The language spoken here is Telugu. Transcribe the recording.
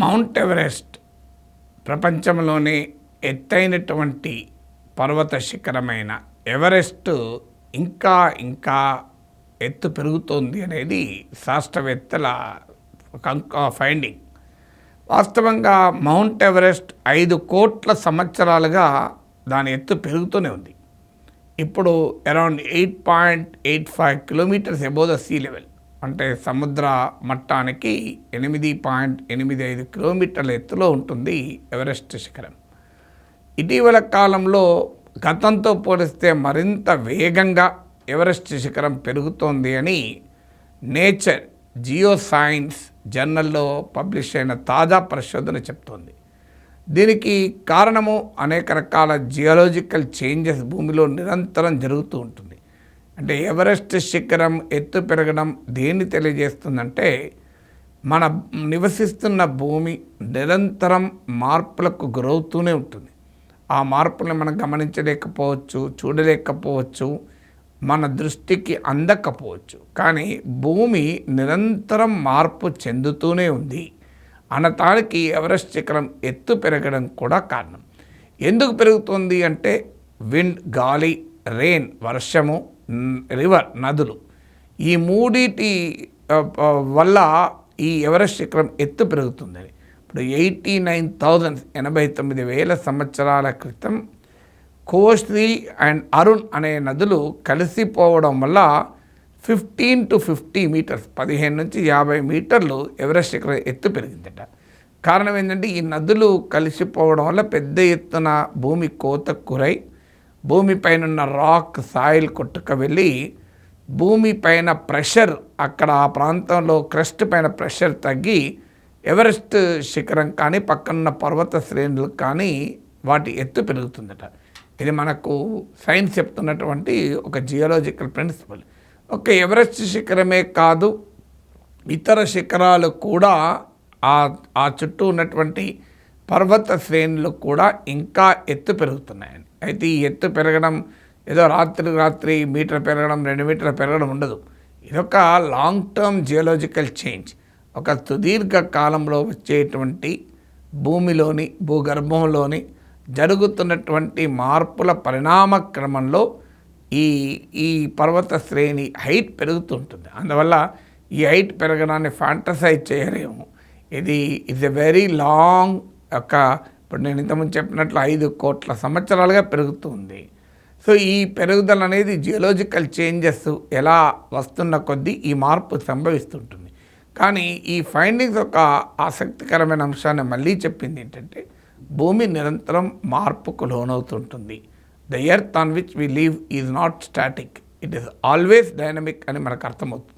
మౌంట్ ఎవరెస్ట్ ప్రపంచంలోనే ఎత్తైనటువంటి పర్వత శిఖరమైన ఎవరెస్ట్ ఇంకా ఇంకా ఎత్తు పెరుగుతోంది అనేది శాస్త్రవేత్తల ఫైండింగ్. వాస్తవంగా మౌంట్ ఎవరెస్ట్ ఐదు కోట్ల సంవత్సరాలుగా దాని ఎత్తు పెరుగుతూనే ఉంది. ఇప్పుడు around eight point eight five kilometres above the sea level. అంటే సముద్ర మట్టానికి ఎనిమిది పాయింట్ ఎనిమిది ఐదు కిలోమీటర్ల ఎత్తులో ఉంటుంది ఎవరెస్ట్ శిఖరం. ఇటీవల కాలంలో గతంతో పోలిస్తే మరింత వేగంగా ఎవరెస్ట్ శిఖరం పెరుగుతోంది అని నేచర్ జియో సైన్స్ జర్నల్లో పబ్లిష్ అయిన తాజా పరిశోధన చెప్తోంది. దీనికి కారణము అనేక రకాల జియోలాజికల్ చేంజెస్ భూమిలో నిరంతరం జరుగుతూ ఉంటుంది. అంటే ఎవరెస్ట్ శిఖరం ఎత్తు పెరగడం దేన్ని తెలియజేస్తుందంటే మన నివసిస్తున్న భూమి నిరంతరం మార్పులకు గురవుతూనే ఉంటుంది. ఆ మార్పులను మనం గమనించలేకపోవచ్చు చూడలేకపోవచ్చు మన దృష్టికి అందకపోవచ్చు. కానీ భూమి నిరంతరం మార్పు చెందుతూనే ఉంది. అనటానికి ఎవరెస్ట్ శిఖరం ఎత్తు పెరగడం కూడా కారణం. ఎందుకు పెరుగుతుంది అంటే విండ్ గాలి రెయిన్ వర్షము రివర్ నదులు. ఈ మూడిటి వల్ల ఈ ఎవరెస్ట్ శిఖరం ఎత్తు పెరుగుతుందని ఇప్పుడు ఎయిటీ నైన్ థౌజండ్ ఎనభై తొమ్మిది వేల సంవత్సరాల క్రితం కోశ్రీ అండ్ అరుణ్ అనే నదులు కలిసిపోవడం వల్ల ఫిఫ్టీన్ టు ఫిఫ్టీ మీటర్స్ పదిహేను నుంచి యాభై మీటర్లు ఎవరెస్ట్ శిఖరం ఎత్తు పెరిగిందట. కారణం ఏంటంటే ఈ నదులు కలిసిపోవడం వల్ల పెద్ద ఎత్తున భూమి కోతకు గురై భూమిపైన ఉన్న రాక్ సాయిల్ కొట్టుకు వెళ్ళి భూమి పైన ప్రెషర్ అక్కడ ఆ ప్రాంతంలో క్రస్ట్ పైన ప్రెషర్ తగ్గి ఎవరెస్ట్ శిఖరం కానీ పక్కనున్న పర్వత శ్రేణులకు కానీ వాటి ఎత్తు పెరుగుతుందట. ఇది మనకు సైన్స్ చెప్తున్నటువంటి ఒక జియోలాజికల్ ప్రిన్సిపల్. ఒక ఎవరెస్ట్ శిఖరమే కాదు ఇతర శిఖరాలు కూడా ఆ ఆ చుట్టూ ఉన్నటువంటి పర్వత శ్రేణులు కూడా ఇంకా ఎత్తు పెరుగుతున్నాయని. అయితే ఈ ఎత్తు పెరగడం ఏదో రాత్రి రాత్రి మీటర్ పెరగడం రెండు మీటర్ పెరగడం ఉండదు. ఇదొక లాంగ్ టర్మ్ జియోలాజికల్ చేంజ్ ఒక సుదీర్ఘ కాలంలో వచ్చేటువంటి భూమిలోని భూగర్భంలోని జరుగుతున్నటువంటి మార్పుల పరిణామ క్రమంలో ఈ ఈ పర్వత శ్రేణి హైట్ పెరుగుతుంటుంది. అందువల్ల ఈ హైట్ పెరగడాన్ని ఫ్యాంటసైజ్ చేయలేము. ఇది ఇస్ ఎ వెరీ లాంగ్ ఒక ఇప్పుడు నేను ఇంతకుముందు చెప్పినట్లు ఐదు కోట్ల సంవత్సరాలుగా పెరుగుతుంది. సో ఈ పెరుగుదల అనేది జియోలాజికల్ చేంజెస్ ఎలా వస్తున్న కొద్దీ ఈ మార్పు సంభవిస్తుంటుంది. కానీ ఈ ఫైండింగ్స్ ఒక ఆసక్తికరమైన అంశాన్ని మళ్ళీ చెప్పింది ఏంటంటే భూమి నిరంతరం మార్పుకు లోనవుతుంటుంది. The earth on which we live is not static it is always dynamic అని మనకు అర్థమవుతుంది.